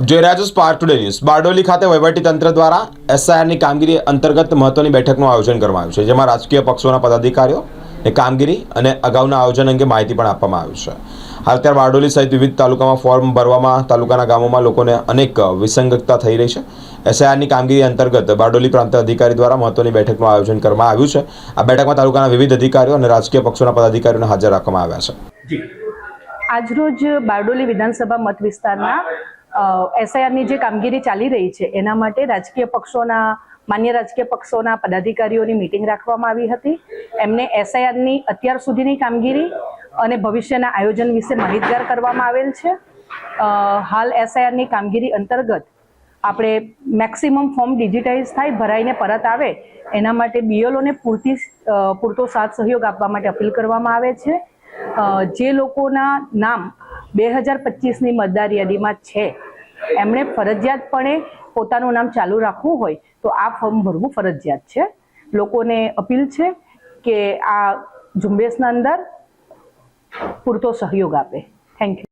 જોઈ રહ્યા છો સ્પાર્ક ટુડે ન્યૂઝ બારડોલી ખાતે વહીવટીતંત્ર દ્વારા એસઆઈઆરની કામગીરી અંતર્ગત મહત્વની બેઠકનું આયોજન કરવામાં આવ્યું છે, જેમાં રાજકીય પક્ષોના પદાધિકારીઓ ની કામગીરી અને અગાઉના આયોજન અંગે માહિતી પણ આપવામાં આવી છે. હાલ અત્યારે બારડોલી સહિત વિવિધ તાલુકામાં ફોર્મ ભરવામાં તાલુકાના ગામોમાં લોકોને અનેક વિસંગતતા થઈ રહી છે. એસઆઈઆરની કામગીરી અંતર્ગત બારડોલી પ્રાંત અધિકારી દ્વારા મહત્વની બેઠકનું આયોજન કરવામાં આવ્યું છે. આ બેઠકમાં તાલુકાના વિવિધ અધિકારીઓ અને રાજકીય પક્ષોના પદાધિકારીઓને હાજર રાખવામાં આવ્યા છે. આજરોજ બારડોલી વિધાનસભા મત વિસ્તારના એસઆઈઆરની જે કામગીરી ચાલી રહી છે, એના માટે રાજકીય પક્ષોના, માન્ય રાજકીય પક્ષોના પદાધિકારીઓની મિટિંગ રાખવામાં આવી હતી. એમને એસઆઈઆરની અત્યાર સુધીની કામગીરી અને ભવિષ્યના આયોજન વિશે માહિતગાર કરવામાં આવેલ છે. હાલ એસઆઈઆરની કામગીરી અંતર્ગત આપણે મેક્સિમમ ફોર્મ ડિજિટાઇઝ થાય, ભરાઈને પરત આવે, એના માટે બીએલઓને પૂરતી પૂરતો સાથ સહયોગ આપવા માટે અપીલ કરવામાં આવે છે. જે લોકોના નામ બે હજાર પચીસની મતદાર યાદીમાં છે. એમણે ફરજિયાતપણે પોતાનું નામ ચાલુ રાખવું હોય તો આ ફોર્મ ભરવું ફરજિયાત છે. લોકોને અપીલ છે કે આ ઝુંબેશના અંદર પૂરતો સહયોગ આપે. Thank you